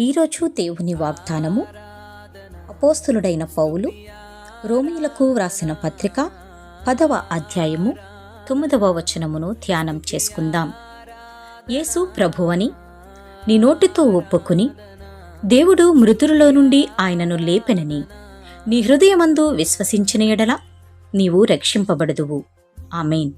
ఈరోజు దేవుని వాగ్దానము. అపోస్తులుడైన పౌలు రోమిలకు వ్రాసిన పత్రిక పదవ అధ్యాయము తొమ్మిదవ వచనమును ధ్యానం చేసుకుందాం. యేసు ప్రభువని నీ నోటితో ఒప్పుకుని దేవుడు మృతులలో నుండి ఆయనను లేపెనని నీ హృదయమందు విశ్వసించిన ఎడల నీవు రక్షింపబడదువు. ఆమెన్.